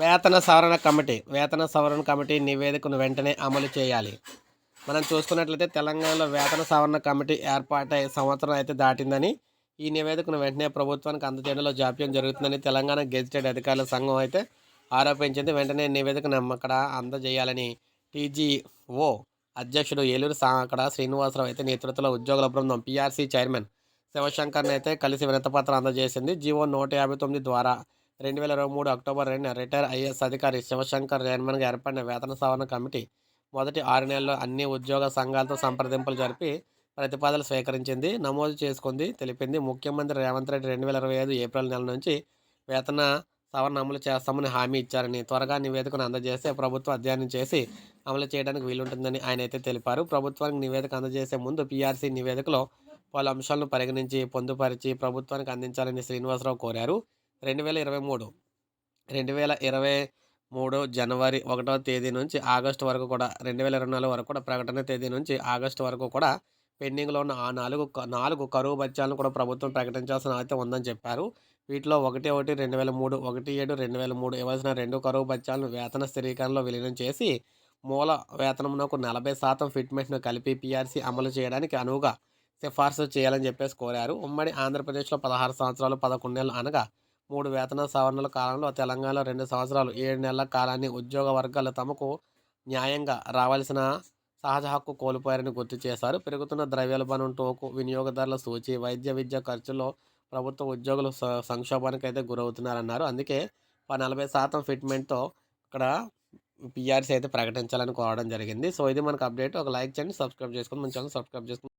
వేతన సవరణ కమిటీ వేతన సవరణ కమిటీ నివేదికను వెంటనే అమలు చేయాలి. మనం చూసుకున్నట్లయితే తెలంగాణలో వేతన సవరణ కమిటీ ఏర్పాటై సంవత్సరం అయితే దాటిందని ఈ నివేదికను వెంటనే ప్రభుత్వానికి అందజేయడంలో జాప్యం జరుగుతుందని తెలంగాణ గెజిటెడ్ అధికారుల సంఘం అయితే ఆరోపించింది. వెంటనే నివేదికను అక్కడ అందజేయాలని టీజీఓ అధ్యక్షుడు ఏలూరు సాకడ శ్రీనివాసరావు అయితే నేతృత్వంలో ఉద్యోగుల బృందం పీఆర్సీ చైర్మన్ శివశంకర్ని అయితే కలిసి వినతపత్రం అందజేసింది. జీవో నూట యాభై తొమ్మిది ద్వారా రెండు వేల ఇరవై మూడు అక్టోబర్ రెండు రిటైర్ ఐఏఎస్ అధికారి శివశంకర్ చైర్మన్గా ఏర్పడిన వేతన సవరణ కమిటీ మొదటి ఆరు నెలల్లో అన్ని ఉద్యోగ సంఘాలతో సంప్రదింపులు జరిపి ప్రతిపాదనలు స్వీకరించింది నమోదు చేసుకుంది తెలిపింది. ముఖ్యమంత్రి రేవంత్ రెడ్డి రెండు వేల ఇరవై ఐదు ఏప్రిల్ నెల నుంచి వేతన సవరణ అమలు చేస్తామని హామీ ఇచ్చారని త్వరగా నివేదికను అందజేస్తే ప్రభుత్వం అధ్యయనం చేసి అమలు చేయడానికి వీలుంటుందని ఆయన అయితే తెలిపారు. ప్రభుత్వానికి నివేదిక అందజేసే ముందు పీఆర్సీ నివేదికలో పలు అంశాలను పరిగణించి పొందుపరిచి ప్రభుత్వానికి అందించాలని శ్రీనివాసరావు కోరారు. రెండు వేల ఇరవై మూడు. రెండు వేల ఇరవై మూడు జనవరి ఒకటవ తేదీ నుంచి ఆగస్టు వరకు కూడా రెండు వేల ఇరవై నాలుగు వరకు కూడా ప్రకటన తేదీ నుంచి ఆగస్టు వరకు కూడా పెండింగ్లో ఉన్న ఆ నాలుగు నాలుగు కరువు బత్యాలను కూడా ప్రభుత్వం ప్రకటించాల్సిన అయితే ఉందని చెప్పారు. వీటిలో ఒకటి ఒకటి రెండు వేల మూడు ఒకటి ఏడు రెండు వేల మూడు ఇవ్వాల్సిన రెండు కరువు బత్యాలను వేతన స్థిరీకరణలో విలీనం చేసి మూల వేతనమునకు నలభై శాతం ఫిట్మెంట్ను కలిపి పీఆర్సీ అమలు చేయడానికి అనువుగా సిఫార్సు చేయాలని చెప్పేసి కోరారు. ఉమ్మడి ఆంధ్రప్రదేశ్లో పదహారు సంవత్సరాలు పదకొండేళ్ళు అనగా మూడు వేతన సవరణల కాలంలో తెలంగాణలో రెండు సంవత్సరాలు ఏడు నెలల కాలాన్ని ఉద్యోగ వర్గాలు తమకు న్యాయంగా రావాల్సిన సహజ హక్కు కోల్పోయారని గుర్తు చేశారు. పెరుగుతున్న ద్రవ్యోల్బణం టోకు వినియోగదారుల సూచి వైద్య విద్య ఖర్చులో ప్రభుత్వ ఉద్యోగులు స- సంక్షోభానికి అయితే గురవుతున్నారన్నారు. అందుకే ప- నలభై శాతం ఫిట్మెంట్తో ఇక్కడ పిఆర్సీ అయితే ప్రకటించాలని కోరడం జరిగింది. సో ఇది మనకు అప్డేట్. ఒక లైక్ చేయండి సబ్స్క్రైబ్ చేసుకొని మన ఛానల్ సబ్స్క్రైబ్ చేసుకుని